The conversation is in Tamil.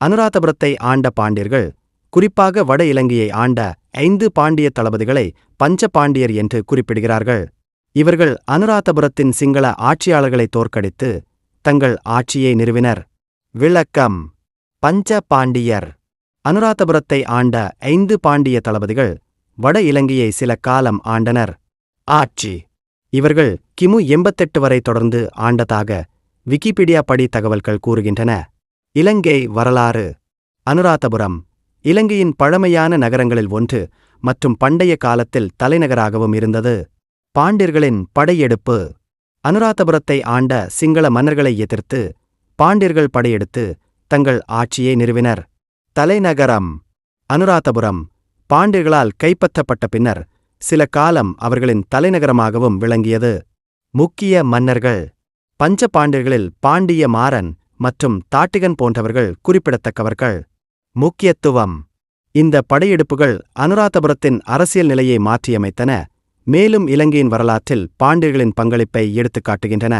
அனுராதபுரத்தை ஆண்ட பாண்டியர்கள் குறிப்பாக வட இலங்கையை ஆண்ட ஐந்து பாண்டிய தளபதிகளை பஞ்ச பாண்டியர் என்று குறிப்பிடுகிறார்கள். இவர்கள் அனுராதபுரத்தின் சிங்கள ஆட்சியாளர்களை தோற்கடித்து தங்கள் ஆட்சியை நிறுவினர். விளக்கம். பஞ்ச பாண்டியர் அனுராதபுரத்தை ஆண்ட ஐந்து பாண்டிய தளபதிகள் வட இலங்கையை சில காலம் ஆண்டனர். ஆட்சி. இவர்கள் கிமு எண்பத்தெட்டு வரை தொடர்ந்து ஆண்டதாக விக்கிபீடியா படி தகவல்கள் கூறுகின்றன. இலங்கை வரலாறு. அனுராதபுரம் இலங்கையின் பழமையான நகரங்களில் ஒன்று மற்றும் பண்டைய காலத்தில் தலைநகராகவும் இருந்தது. பாண்டியர்களின் படையெடுப்பு. அனுராதபுரத்தை ஆண்ட சிங்கள மன்னர்களை எதிர்த்து பாண்டியர்கள் படையெடுத்து தங்கள் ஆட்சியை நிறுவினர். தலைநகரம். அனுராதபுரம் பாண்டியர்களால் கைப்பற்றப்பட்ட பின்னர் சில காலம் அவர்களின் தலைநகரமாகவும் விளங்கியது. முக்கிய மன்னர்கள். பஞ்ச பாண்டியர்களில் பாண்டிய மாறன் மற்றும் தாட்டிகன் போன்றவர்கள் குறிப்பிடத்தக்கவர்கள். முக்கியத்துவம். இந்த படையெடுப்புகள் அனுராதபுரத்தின் அரசியல் நிலையை மாற்றியமைத்தன மேலும் இலங்கையின் வரலாற்றில் பாண்டியர்களின் பங்களிப்பை எடுத்துக் காட்டுகின்றன